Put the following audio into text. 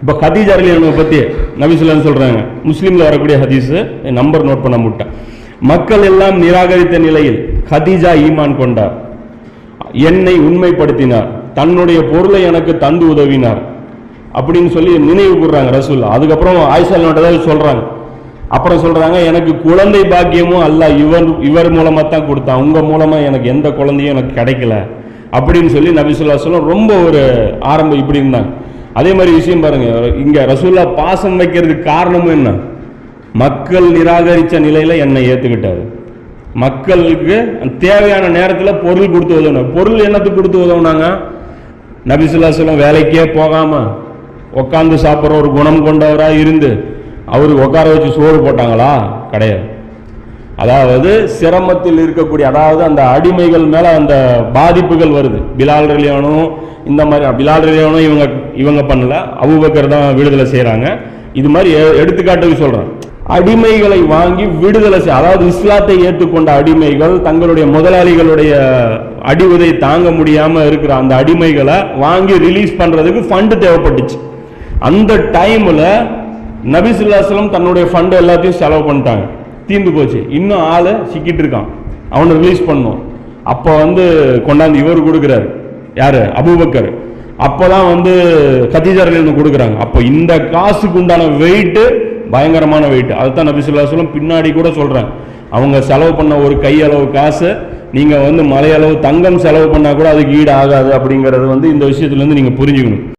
இப்போ ஹதீஜா அலியனை பற்றி நபிசுல்லான்னு சொல்கிறாங்க முஸ்லீமில் வரக்கூடிய ஹதீஸு நம்பர் நோட் பண்ண முட்டேன். மக்கள் எல்லாம் நிராகரித்த நிலையில் ஹதீஜா ஈமான் கொண்டார். என்னை உண்மைப்படுத்தினார். தன்னுடைய பொருளை எனக்கு தந்து உதவினார். அப்படின்னு சொல்லி நினைவு கூறுறாங்க ரசூல்லா அதுக்கப்புறம் ஆயிஷால் நோட்டதாக சொல்கிறாங்க அப்புறம் சொல்கிறாங்க எனக்கு குழந்தை பாக்கியமும் அல்ல இவர் இவர் மூலமாக தான் கொடுத்தான். உங்கள் மூலமாக எனக்கு எந்த குழந்தையும் எனக்கு கிடைக்கல. அப்படின்னு சொல்லி நபிசுல்லா சொல்லம் ரொம்ப ஒரு ஆரம்பம் இப்படி இருந்தாங்க. அதே மாதிரி விஷயம் பாருங்க இங்க ரசூல்லா பாசம் வைக்கிறதுக்கு காரணமும் என்ன? மக்கள் நிராகரித்த நிலையில என்னை ஏத்துக்கிட்டாரு. மக்களுக்கு தேவையான நேரத்தில் பொருள் கொடுத்து உதவணும். பொருள் என்னத்துக்கு கொடுத்து உதவுனாங்க? நபிசுல்லா சொல்லம் வேலைக்கே போகாம உட்காந்து சாப்பிட்ற ஒரு குணம் கொண்டவராக இருந்து அவருக்கு உட்கார வச்சு சோறு போட்டாங்களா? கிடையாது. அதாவது சிரமத்தில் இருக்கக்கூடிய அதாவது அந்த அடிமைகள் மேல அந்த பாதிப்புகள் வருது. பிலால் ரலியானும் இந்த மாதிரி பிலால் ரலியானும் இவங்க இவங்க பண்ணல. அபூபக்கர் தான் விடுதலை செய்கிறாங்க இது மாதிரி எ- எடுத்துக்காட்டுக்கு சொல்கிறேன் அடிமைகளை வாங்கி விடுதலை செய் அதாவது இஸ்லாத்தை ஏற்றுக்கொண்ட அடிமைகள் தங்களுடைய முதலாளிகளுடைய அடிவுதை தாங்க முடியாமல் இருக்கிற அந்த அடிமைகளை வாங்கி ரிலீஸ் பண்ணுறதுக்கு ஃபண்டு தேவைப்பட்டுச்சு. அந்த டைமில் நபிசுல்லாஸ்லம் தன்னுடைய ஃபண்டு எல்லாத்தையும் செலவு பண்ணிட்டாங்க. தீர்ந்து போச்சு. இன்னும் ஆளை சிக்கிட்டு இருக்கான். அவனை ரிலீஸ் பண்ணும். அப்போ வந்து கொண்டாந்து இவர் கொடுக்குறாரு. யாரு? அபூபக்கர். அப்பதான் வந்து கத்திஜாரில் கொடுக்குறாங்க. அப்போ இந்த காசுக்கு உண்டான வெயிட்டு பயங்கரமான வெயிட் அதுதான் நபிசுல்லாஸ்லம் பின்னாடி கூட சொல்கிறாங்க அவங்க செலவு பண்ண ஒரு கையளவு காசு நீங்கள் வந்து மலையளவு தங்கம் செலவு பண்ணால் கூட அதுக்கு ஈடு ஆகாது அப்படிங்கிறது வந்து இந்த விஷயத்துலேருந்து நீங்கள் புரிஞ்சுக்கணும்.